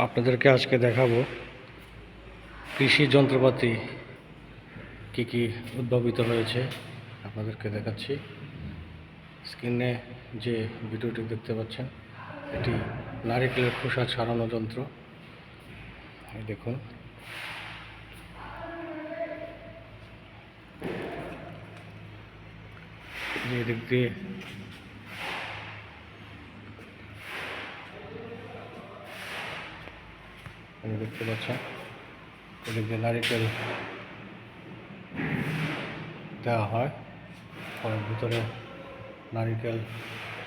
আপনাদেরকে আজকে দেখাবো কৃষি যন্ত্রপাতি কি কি উদ্ভাবিত হয়েছে। আপনাদেরকে দেখাচ্ছি। স্ক্রিনে যে ভিডিওটি দেখতে পাচ্ছেন, এটি নারিকেলের খোসা ছাড়ানো যন্ত্র। দেখুন। এদিক দিয়ে এই দেখতে পাচ্ছেন। এদিক দিয়ে নারিকেল দেওয়া হয়। পরে ভিতরে নারিকেল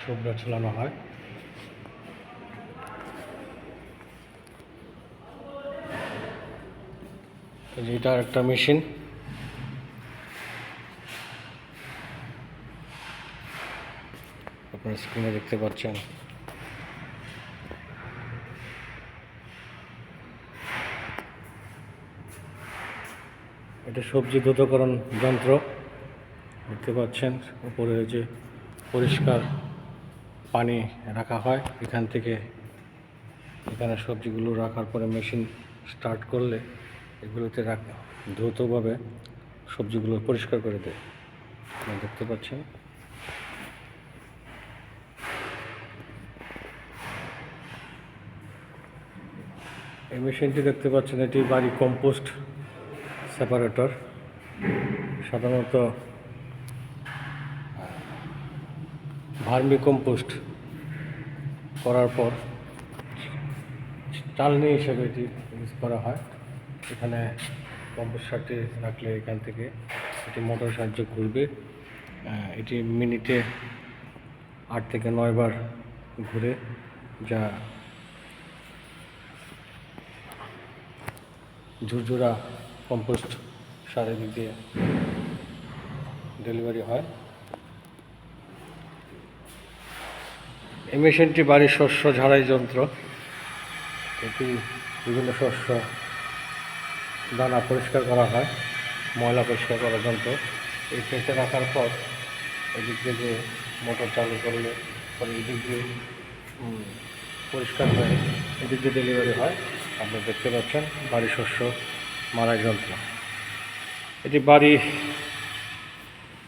চোবড়া ঝুলানো হয়। যে এটা একটা মেশিন। আপনার স্ক্রিনে দেখতে পাচ্ছেন। এটা সবজি দ্রুতকরণ যন্ত্র, দেখতে পাচ্ছেন, উপরে যে পরিষ্কার পানি রাখা হয়, এখান থেকে এখানে সবজিগুলো রাখার পরে মেশিন স্টার্ট করলে এগুলোতে রাখ, দ্রুতভাবে সবজিগুলো পরিষ্কার করে দেয়। দেখতে পাচ্ছেন। এই মেশিনটি দেখতে পাচ্ছেন, এটি বাড়ি কম্পোস্ট সেপারেটর সাধারণত ভার্মি কম্পোস্ট করার পর চালনি হিসেবে এটি ইউজ করা হয়। এখানে কম্পোস্ট সারটি রাখলে এখান থেকে এটি মোটর সাহায্য ঘুরবে। এটি মিনিটে আট থেকে নয় বার ঘুরে, যা ঝুরঝুরা কম্পোস্ট সারের দিক দিয়ে ডেলিভারি হয়। এই মেশিনটি বাড়ির শস্য ঝাড়াই যন্ত্র। এটি বিভিন্ন শস্য দানা পরিষ্কার করা হয়, ময়লা পরিষ্কার করা যন্ত্র। এই পেটে রাখার পর এদিক থেকে মোটর চালু করলে পরে এদিক দিয়ে পরিষ্কার হয়ে এদিক দিয়ে ডেলিভারি হয়। আপনি দেখতে পাচ্ছেন বাড়ির শস্য মারাই যন্ত্র। এটি বাড়ি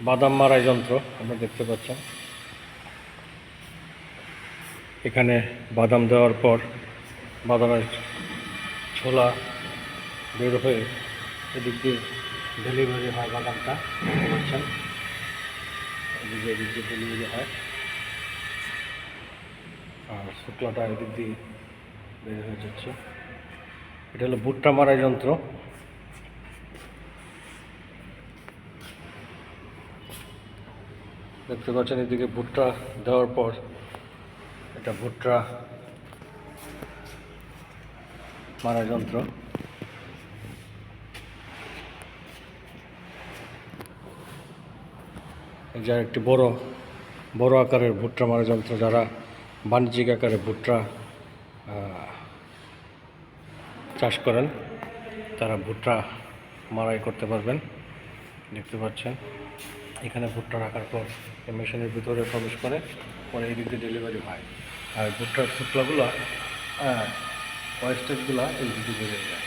বাদাম মারাই যন্ত্র, আপনারা দেখতে পাচ্ছেন। এখানে বাদাম দেওয়ার পর বাদামের ছোলা বের হয়ে এদিক দিয়ে ডেলিভারি হয় বাদামটা পাচ্ছেন। এদিক এদিক দিয়ে ডেলিভারি হয়। আর শুক্লাটা এদিক দিয়ে বের হয়ে যাচ্ছে। এটা হলো ভুট্টা মারাই যন্ত্র। দেখতে পাচ্ছেন এদিকে ভুট্টা দেওয়ার পর এটা ভুট্টা মারা যন্ত্র। যে একটি বড় বড় আকারের ভুট্টা মারা যন্ত্র, যারা বাণিজ্যিক আকারে ভুট্টা চাষ করেন, তারা ভুট্টা মারাই করতে পারবেন। দেখতে পাচ্ছেন। এখানে ভুট্টা রাখার পর মেশিনের ভিতরে প্রবেশ করে, পরে এই দিক ডেলিভারি হয়। আর ভুট্টার শুক্লাগুলো ওয়েস্টেজগুলো এই দিকে বেরিয়ে যায়।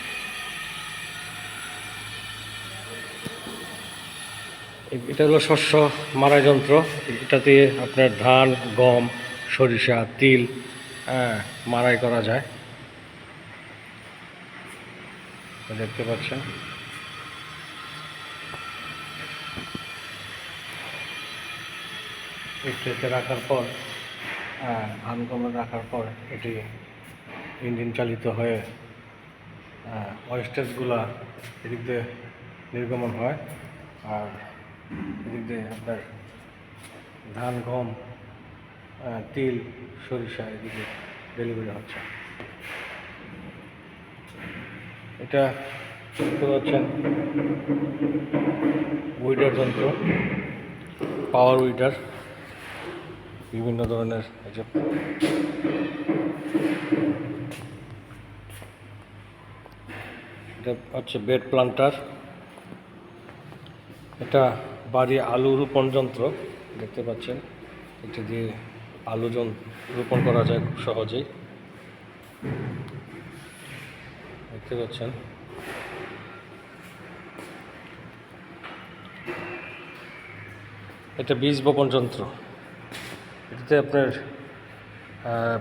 এটা হলো শস্য মারা যন্ত্র। এটা দিয়ে আপনার ধান, গম, সরিষা, তিল মারাই করা যায়। দেখতে পাচ্ছেন? ট্রেতে রাখার পর ধান গম রাখার পর এটি ইঞ্জিন চালিত হয়ে ওয়েস্টেজগুলা এদিক দিয়ে নির্গমন হয়। আর এদিক দিয়ে আপনার ধান গম তিল, সরিষা এদিকে ডেলিভারি হচ্ছে। এটা দেখতে উইডার যন্ত্র পাওয়ার উইডার বিভিন্ন ধরনের যে এটা হচ্ছে বেড প্লান্টার। এটা বাড়ি আলু রোপণ যন্ত্র, দেখতে পাচ্ছেন। এটা দিয়ে আলু রোপণ করা যায় খুব সহজেই। দেখতে পাচ্ছেন। এটা বীজ বপন যন্ত্র। এটাতে আপনার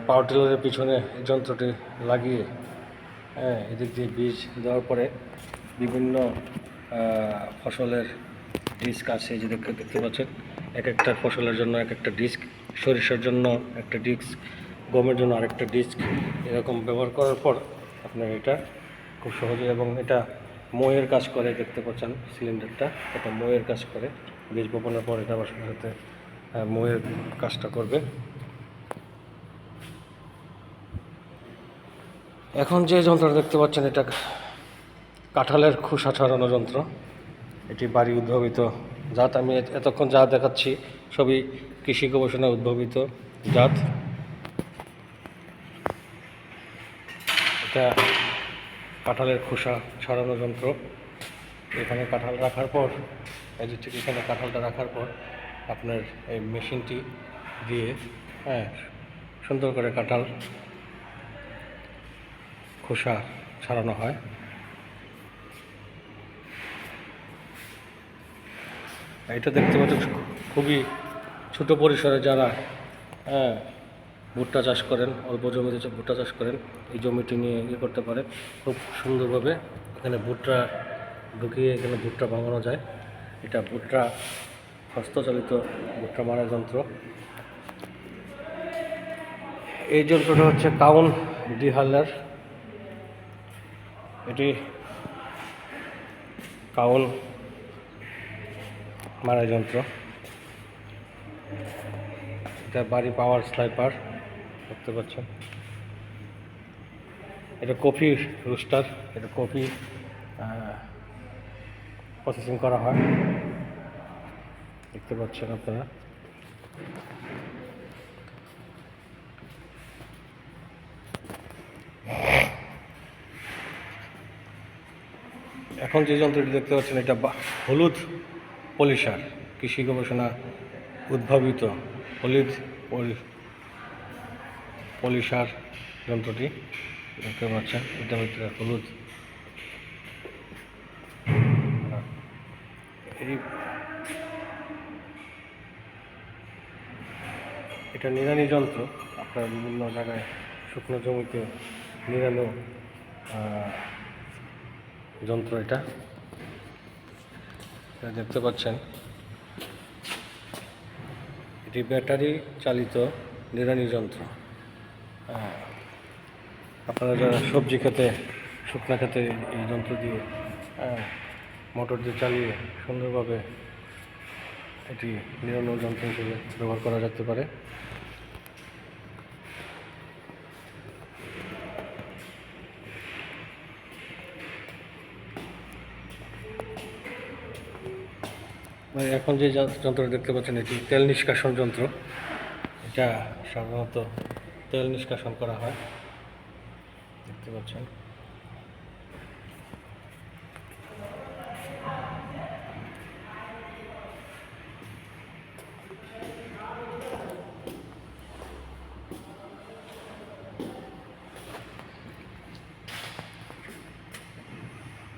পাওয়ার টিলারের পিছনে যন্ত্রটি লাগিয়ে হ্যাঁ এদিক দিয়ে বীজ দেওয়ার পরে বিভিন্ন ফসলের ডিস্ক আছে যে দেখতে পাচ্ছেন? এক একটা ফসলের জন্য এক একটা ডিস্ক সরিষার জন্য একটা ডিস্ক গমের জন্য আরেকটা ডিস্ক এরকম ব্যবহার করার পর আপনার এটা খুব সহজে এবং এটা ময়ের কাজ করে, দেখতে পাচ্ছেন সিলিন্ডারটা এটা ময়ের কাজ করে, বীজ বপনের পর এটা আবার সাথে ময়ের কাজটা করবে। এখন যে যন্ত্র দেখতে পাচ্ছেন, এটা কাঁঠালের খোসা ছড়ানো যন্ত্র। এটি বাড়ি উদ্ভাবিত জাত। আমি এতক্ষণ যা দেখাচ্ছি, সবই কৃষি গবেষণায় উদ্ভাবিত জাত। এটা কাঁঠালের খোসা ছড়ানো যন্ত্র। এখানে কাঁঠাল রাখার পর, এই যে এখানে কাঁঠালটা রাখার পর আপনার এই মেশিনটি দিয়ে হ্যাঁ সুন্দর করে কাঁঠাল খোসা ছাড়ানো হয়। এটা দেখতে পাচ্ছেন, খুবই ছোট পরিসরে যারা হ্যাঁ ভুট্টা চাষ করেন, অল্প জমিতে ভুট্টা চাষ করেন, এই জমিটি নিয়ে ইয়ে করতে পারে। খুব সুন্দরভাবে এখানে ভুট্টা ঢুকিয়ে এখানে ভুট্টা ভাঙানো যায়। এটা ভুট্টা হস্তচালিত ভুট্টা মারা যন্ত্র। এই যন্ত্রটা হচ্ছে কাউন ডিহালার। এটি কাউন মারা যন্ত্র। এটা বাড়ি পাওয়ার স্লাইপার, দেখতে পাচ্ছেন। এটা কফি রোস্টার, এটা কফি প্রসেসিং করা হয়। দেখতে পাচ্ছেন আপনারা। এখন যে যন্ত্রটি দেখতে পাচ্ছেন, এটা হলুদ পলিশার কৃষি গবেষণা উদ্ভাবিত হলুদ পলি- পলিশার যন্ত্রটি দেখতে পাচ্ছেন। এটা ভিতরে হলুদ। এই এটা নিড়ানি যন্ত্র। আপনার বিভিন্ন জায়গায় শুকনো জমিতে নিরানো যন্ত্র এটা। এটা দেখতে পাচ্ছেন। এটি ব্যাটারি চালিত নিড়ানি যন্ত্র। আপনারা যারা সবজি খেতে, শুকনো খেতে এই যন্ত্র দিয়ে মোটর দিয়ে চালিয়ে সুন্দরভাবে এটি নিরানো যন্ত্র হিসেবে ব্যবহার করা যেতে পারে। এখন যে যন্ত্র দেখতে পাচ্ছেন, এটি তেল নিষ্কাশন যন্ত্র। এটা সাধারণত তেল নিষ্কাশন করা হয়। দেখতে পাচ্ছেন।